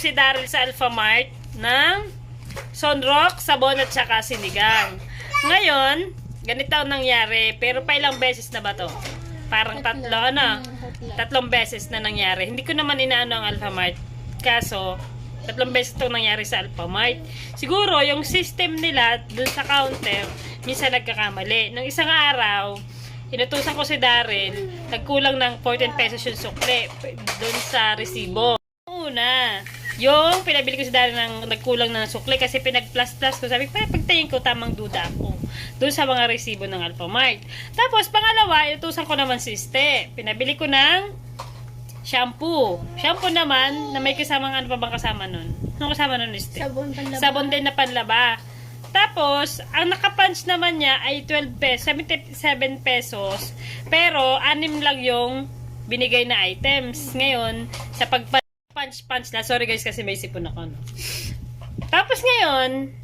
si Daryl sa Alphamart ng Sunrock, sabon at saka sinigang. Ngayon, ganito ang nangyari. Pero pa ilang beses na ba to? Parang tatlo, ano? Tatlong beses na nangyari. Hindi ko naman inaano ang Alphamart. Kaso, tatlong beses ito nangyari sa Alphamart. Siguro, yung system nila dun sa counter, minsan nagkakamali. Nung isang araw, inutusan ko si Daryl, nagkulang ng 14 pesos yung sukle dun sa resibo. Una, yung pinabili ko si Daryl ng nagkulang ng sukle kasi pinag-plus-plus ko. Sabi ko, "Pa, pagtayin ko, tamang duda ako. Doon sa mga resibo ng Alphamart. Tapos, pangalawa, inutusan ko naman si Este. Pinabili ko ng shampoo. Shampoo naman, na may kasamang ano pa bang kasama nun? Ano kasama nun, Este? Sabon panlaba. Sabon din na panlaba. Tapos, ang nakapunch naman niya ay 12 pesos, 77 pesos. Pero, anim lang yung binigay na items. Ngayon, sa pag-punch-punch na, sorry guys kasi may sipon ako. No? Tapos ngayon,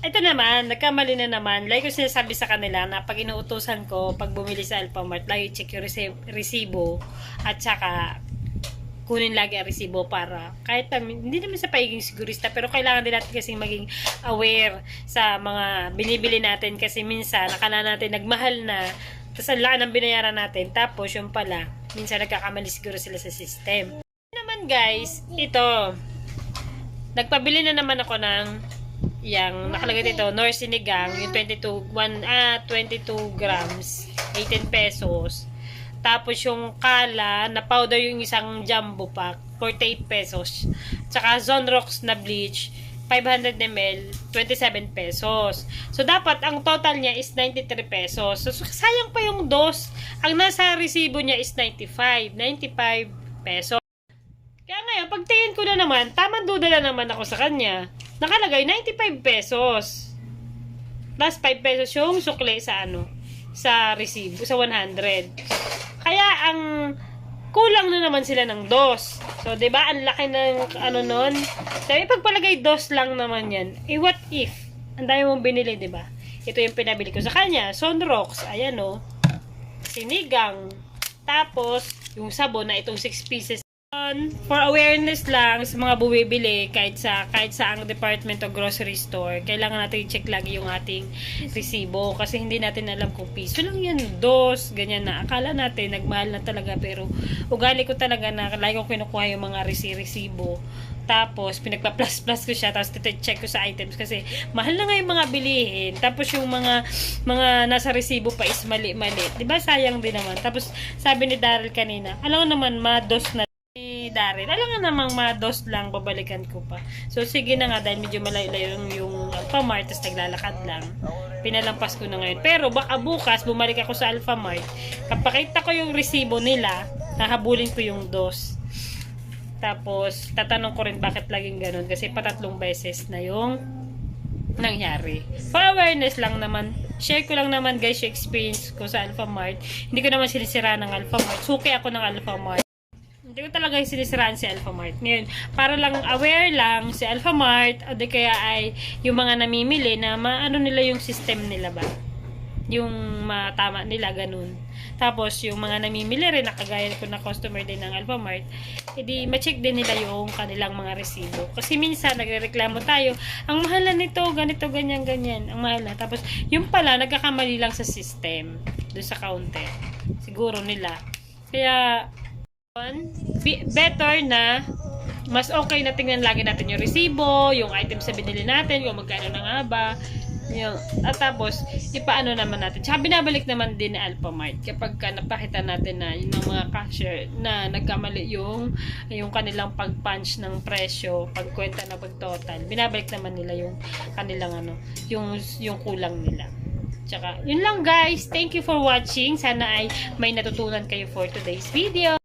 ito naman, nagkamali na naman. Like ko sinasabi sa kanila na pag inuutosan ko, pag bumili sa Alphamart, lagi check yung resi- resibo at saka kunin lagi ang resibo para kahit hindi naman sa pagiging sigurista pero kailangan din natin kasi maging aware sa mga binibili natin kasi minsan nakala natin nagmahal na tapos ang laki ng binayaran natin tapos yung pala minsan nagkakamali siguro sila sa system guys ito. Nagpabili na naman ako ng yang nakalagay dito Nor Sinigang yung 22 one, ah 22 grams 18 pesos. Tapos yung kala na powder yung isang jumbo pack 48 pesos. Tsaka Zonrox na bleach 500 ml 27 pesos. So dapat ang total niya is 93 pesos. So sayang pa yung dos. Ang nasa resibo niya is 95 95 pesos pagtingin ko na naman, tamang duda na naman ako sa kanya. Nakalagay 95 pesos. Plus 5 pesos yung sukle sa ano, sa resibo, sa 100. Kaya ang kulang na naman sila ng dos. So, 'di ba? Ang laki ng ano nun. Sabi pagpalagay dos lang naman 'yan. Eh what if? Ang dami mong binili, 'di ba? Ito yung pinabili ko sa kanya, Sunrox, ayan oh. Sinigang. Tapos, yung sabon na itong 6 pieces Um, for awareness lang sa mga bumibili kahit sa kahit sa ang department o grocery store, kailangan natin i-check lagi yung ating resibo kasi hindi natin alam kung piso lang yan, dos, ganyan na. Akala natin nagmahal na talaga pero ugali ko talaga na lagi ko kinukuha yung mga resi resibo. Tapos, pinagpa-plus-plus ko siya. Tapos, check ko sa items kasi mahal na nga yung mga bilihin. Tapos, yung mga mga nasa resibo pa is mali-mali. Di ba sayang din naman. Tapos, sabi ni Daryl kanina, alam naman, ma-dos na ni Daryl. Alam nga namang ma-dos lang, babalikan ko pa. So, sige na nga, dahil medyo malayo yung, yung Alphamart, tapos naglalakad lang. Pinalampas ko na ngayon. Pero, baka bukas, bumalik ako sa Alphamart. Kapakita ko yung resibo nila, nahabulin ko yung dos. Tapos, tatanong ko rin bakit laging ganun. Kasi patatlong beses na yung nangyari. Awareness lang naman. Share ko lang naman guys yung experience ko sa Alphamart. Hindi ko naman sinisira ng Alphamart. Suki ako ng Alphamart. Hindi ko talaga sinisiraan si Alphamart. Ngayon, para lang aware lang si Alphamart o di kaya ay yung mga namimili na maano nila yung system nila ba? Yung matama nila, ganun. Tapos, yung mga namimili rin, nakagaya ko na customer din ng Alphamart, edi ma-check din nila yung kanilang mga resibo. Kasi minsan, nagreklamo tayo, ang mahal na nito, ganito, ganyan, ganyan, ang mahal na. Tapos, yung pala, nagkakamali lang sa system, doon sa counter. Siguro nila. Kaya, better na mas okay na tingnan lagi natin yung resibo, yung items na binili natin, kung magkano na nga ba. Yung, at tapos, ipaano naman natin. Tsaka binabalik naman din ni Alphamart kapag ka napakita natin na yung mga cashier na nagkamali yung yung kanilang pag-punch ng presyo, pagkwenta na pag-total. Binabalik naman nila yung kanilang ano, yung yung kulang nila. Tsaka, yun lang guys. Thank you for watching. Sana ay may natutunan kayo for today's video.